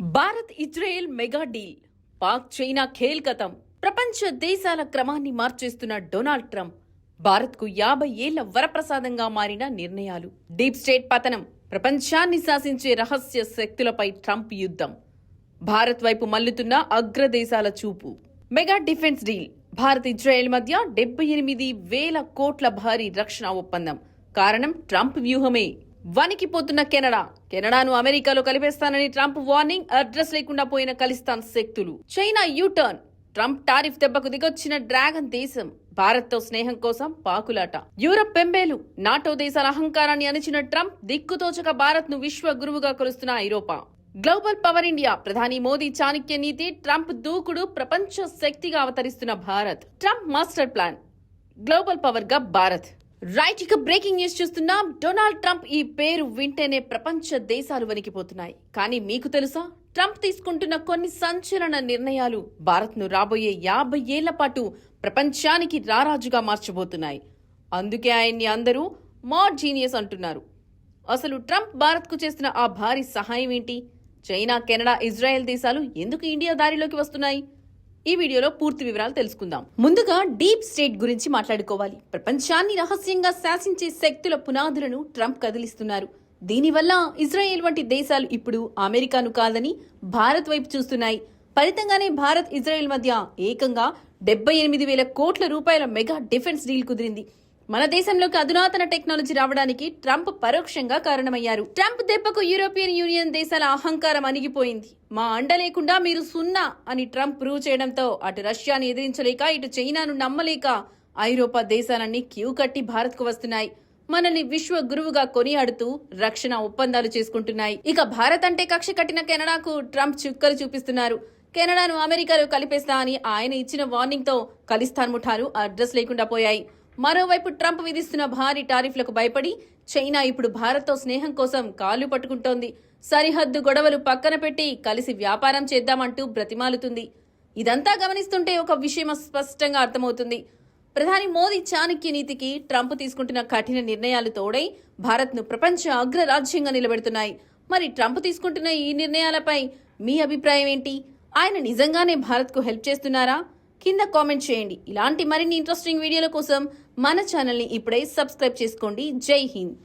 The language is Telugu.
Bharat Israel mega deal. Pak China Khel కథం ప్రపంచ దేశాల క్రమాన్ని మార్చేస్తున్న డొనాల్డ్ ట్రంప్. భారత్కు యాభై ఏళ్ళ వరప్రసాదంగా మారిన నిర్ణయాలు. డీప్ స్టేట్ పతనం. ప్రపంచాన్ని శాసించే రహస్య శక్తులపై ట్రంప్ యుద్ధం. భారత్ వైపు మల్లుతున్న అగ్రదేశాల చూపు. Mega defence deal. Bharat Israel మధ్య డెబ్బై ఎనిమిది వేల కోట్ల భారీ రక్షణ ఒప్పందం. కారణం ట్రంప్ వ్యూహమే. వణికిపోతున్న కెనడా. కెనడాను అమెరికాలో కలిపేస్తానని ట్రంప్ వార్నింగ్ అడ్రస్ లేకుండా పోయిన ఖలిస్తాన్ శక్తులు. China U turn. ట్రంప్ టారిఫ్ దెబ్బకు దిగొచ్చిన డ్రాగన్ దేశం. భారత్తో స్నేహం కోసం పాకులాట. యూరప్ పెంబేలు. నాటో దేశాల అహంకారాన్ని అణిచిన ట్రంప్ దిక్కుతోచక భారత్ను విశ్వ గురువుగా కొలుస్తున్న ఐరోపా. Global power India. ప్రధాని మోదీ చాణక్య నీతి ట్రంప్ దూకుడు ప్రపంచ శక్తిగా అవతరిస్తున్న Bharat. Trump master plan. Global పవర్గా Bharat. Right ఇక బ్రేకింగ్ న్యూస్ చూస్తున్నాం. డొనాల్డ్ ట్రంప్ ఈ పేరు వింటేనే ప్రపంచ దేశాలు వణికిపోతున్నాయి. కానీ మీకు తెలుసా? ట్రంప్ తీసుకుంటున్న కొన్ని సంచలన నిర్ణయాలు భారత్ను రాబోయే యాభై ఏళ్ళ పాటు ప్రపంచానికి రారాజుగా మార్చబోతున్నాయి. అందుకే ఆయన్ని అందరూ మాడ్ జీనియస్ అంటున్నారు. అసలు ట్రంప్ భారత్కు చేస్తున్న ఆ భారీ సహాయం ఏంటి? చైనా కెనడా ఇజ్రాయెల్ దేశాలు ఎందుకు ఇండియా దారిలోకి వస్తున్నాయి? ఈ వీడియోలో పూర్తి వివరాలు తెలుసుకుందాం. ముందుగా డీప్ స్టేట్ గురించి మాట్లాడుకోవాలి. ప్రపంచాన్ని రహస్యంగా శాసించే శక్తుల పునాదులను ట్రంప్ కదిలిస్తున్నారు. దీనివల్ల ఇజ్రాయెల్ వంటి దేశాలు ఇప్పుడు అమెరికాను కాదని భారత్ వైపు చూస్తున్నాయి. ఫలితంగానే భారత్ ఇజ్రాయెల్ మధ్య ఏకంగా డెబ్బై ఎనిమిది వేల కోట్ల రూపాయల మెగా డిఫెన్స్ డీల్ కుదిరింది. మన దేశంలోకి అధునాతన టెక్నాలజీ రావడానికి ట్రంప్ పరోక్షంగా కారణమయ్యారు. ట్రంప్ దెబ్బకు యూరోపియన్ యూనియన్ దేశాల అహంకారం అణిగిపోయింది. మా అండ లేకుండా మీరు సున్నా అని ట్రంప్ ప్రూవ్ చేయడంతో అటు రష్యాను ఎదిరించలేక ఇటు చైనాను నమ్మలేక ఐరోపా దేశాలన్నీ క్యూ కట్టి భారత్కు వస్తున్నాయి. మనల్ని విశ్వ గురువుగా కొనియాడుతూ రక్షణ ఒప్పందాలు చేసుకుంటున్నాయి. ఇక భారత్ అంటే కక్ష కట్టిన కెనడాకు ట్రంప్ చుక్కలు చూపిస్తున్నారు. కెనడాను అమెరికాలో కలిపేస్తా అని ఆయన ఇచ్చిన వార్నింగ్తో ఖలిస్తాన్ ముఠాలు అడ్రస్ లేకుండా పోయాయి. మరోవైపు ట్రంప్ విధిస్తున్న భారీ టారిఫ్లకు భయపడి చైనా ఇప్పుడు భారత్తో స్నేహం కోసం కాళ్ళు పట్టుకుంటోంది. సరిహద్దు గొడవలు పక్కన పెట్టి కలిసి వ్యాపారం చేద్దామంటూ బ్రతిమాలుతుంది. ఇదంతా గమనిస్తుంటే ఒక విషయం స్పష్టంగా అర్థమవుతుంది. ప్రధాని మోదీ చాణక్య నీతికి ట్రంప్ తీసుకుంటున్న కఠిన నిర్ణయాలు తోడై భారత్ను ప్రపంచ అగ్రరాజ్యంగా నిలబెడుతున్నాయి. మరి ట్రంప్ తీసుకుంటున్న ఈ నిర్ణయాలపై మీ అభిప్రాయం ఏంటి? ఆయన నిజంగానే భారత్కు హెల్ప్ చేస్తున్నారా? కింద కామెంట్ చేయండి. ఇలాంటి మరిన్ని ఇంట్రెస్టింగ్ వీడియోల కోసం మన ఛానల్ని ఇప్పుడే సబ్స్క్రైబ్ చేసుకోండి. జై హింద్.